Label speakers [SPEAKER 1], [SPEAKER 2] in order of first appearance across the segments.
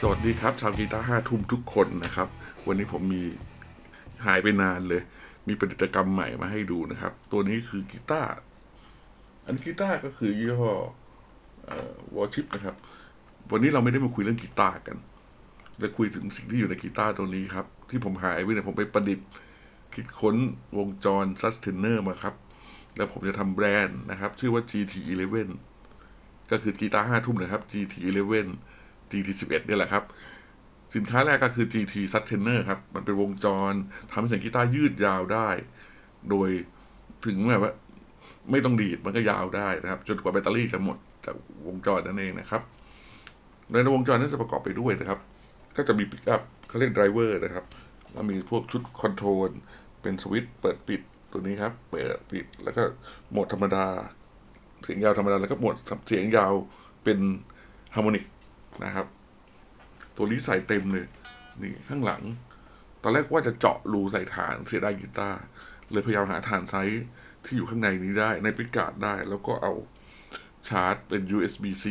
[SPEAKER 1] สวัสดีครับ ชาวกีตาร์ห้าทุ่มทุกคนนะครับ วันนี้ผมมีหายไปนานเลย มีประดิษกรรมใหม่มาให้ดูนะครับ ตัวนี้คือกีตาร์อันกีตาร์ก็คือยี่ห้อวอชิปนะครับ วันนี้เราไม่ได้มาคุยเรื่องกีตาร์กันจะคุยถึงสิ่งที่อยู่ในกีตาร์ตัวนี้ครับ ที่ผมหายไปเนี่ยผมไปประดิษฐ์ คิดค้นวงจร Sustainer มาครับ แล้วผมจะทำแบรนด์นะครับ ชื่อว่า GT11 ก็คือกีตาร์ห้าทุ่มนะครับ GT11 GT11 เนี่ยแหละครับ สินค้าแรกก็คือ GT Sustainer ครับ มันเป็นวงจรทำให้เสียงกีตาร์ยืดยาวได้ โดยถึงแบบว่าไม่ต้องดีดมันก็ยาวได้นะครับ จนกว่าแบตเตอรี่จะหมดจากวงจรนั่นเองนะครับ ในวงจรนั้นจะประกอบไปด้วยนะครับ ก็จะมีปิกอัพเขาเรียกไดรเวอร์นะครับแล้วมีพวกชุดคอนโทรลเป็นสวิตช์เปิดปิดตัวนี้ครับ เปิดปิดแล้วก็โหมดธรรมดา เสียงยาวธรรมดาแล้วก็โหมดเสียงยาวเป็นฮาร์โมนิก นะครับ ตัวนี้ใส่เต็มเลย นี่ข้างหลัง ตอนแรกว่าจะเจาะรูใส่ฐานเสียดายกีตาร์เลยพยายามหาฐานไซส์ที่อยู่ข้างในนี้ได้ ในปิกาดได้ แล้วก็เอาชาร์จเป็น USB-C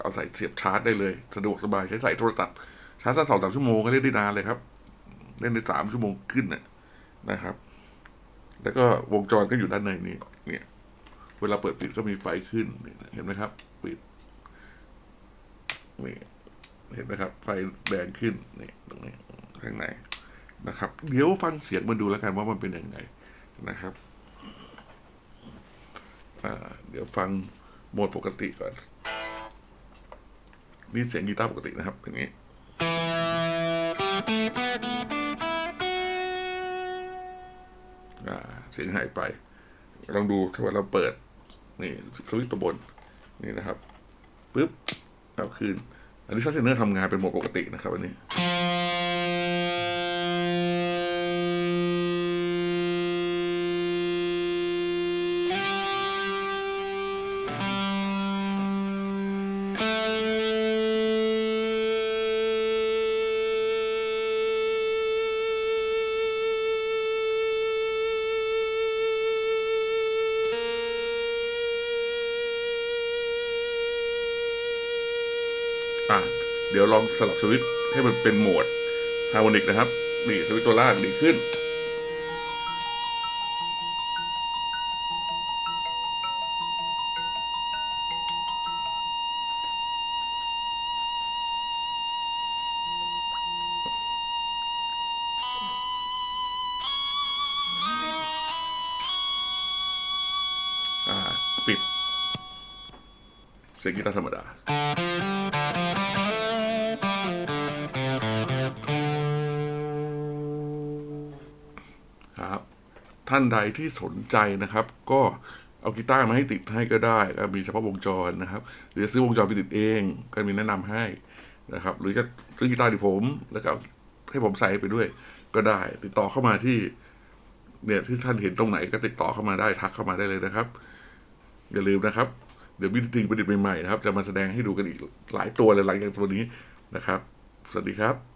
[SPEAKER 1] เอาใส่เสียบชาร์จได้เลย สะดวกสบายใช้ใส่โทรศัพท์ ชาร์จสักสองสามชั่วโมงก็เล่นได้นานเลยครับ เล่นได้สามชั่วโมงขึ้นนะครับ แล้วก็วงจรก็อยู่ด้านในนี้เนี่ย เวลาเปิดปิดก็มีไฟขึ้น เห็นไหมครับ ปิด นี่เห็นไหมครับ ไฟแดงขึ้นนี่ตรงนี้ข้างในนะครับ เดี๋ยวฟังเสียงมันดูแล้วกันว่ามันเป็นยังไงนะครับเดี๋ยวฟังโหมดปกติก่อน นี่เสียงกีตาร์ปกตินะครับอย่างนี้เสียงหายไป ลองดูถ้าว่าเราเปิด นี่สวิตช์ตัวบน นี่นะครับปุ๊บ ก็คืนอันนี้ซัสเซนเนอร์ทำงานเป็นโหมดปกตินะครับอันนี้ อะเดี๋ยวลองสลับสวิตช์ให้มันเป็นโหมดฮาร์โมนิกนะครับนี่สวิตช์ตัวล่างดีขึ้น อ่า ปิดเสียงกีตาร์ธรรมดา ครับ ท่านใดที่สนใจนะครับ ก็เอากีตาร์มาให้ติดให้ก็ได้ก็มีเฉพาะวงจรนะครับ หรือจะซื้อวงจรไปติดเองก็มีแนะนำให้นะครับ หรือจะซื้อกีตาร์ที่ผมแล้วก็ให้ผมใส่ไปด้วยก็ได้ ติดต่อเข้ามาที่เนี่ยที่ท่านเห็นตรงไหนก็ติดต่อเข้ามาได้ทักเข้ามาได้เลยนะครับ อย่าลืมนะครับ เดี๋ยววิธีประดิษฐ์ใหม่ๆนะครับ จะมาแสดงให้ดูกันอีกหลายตัวเลยหลังจากตัวนี้นะครับ สวัสดีครับ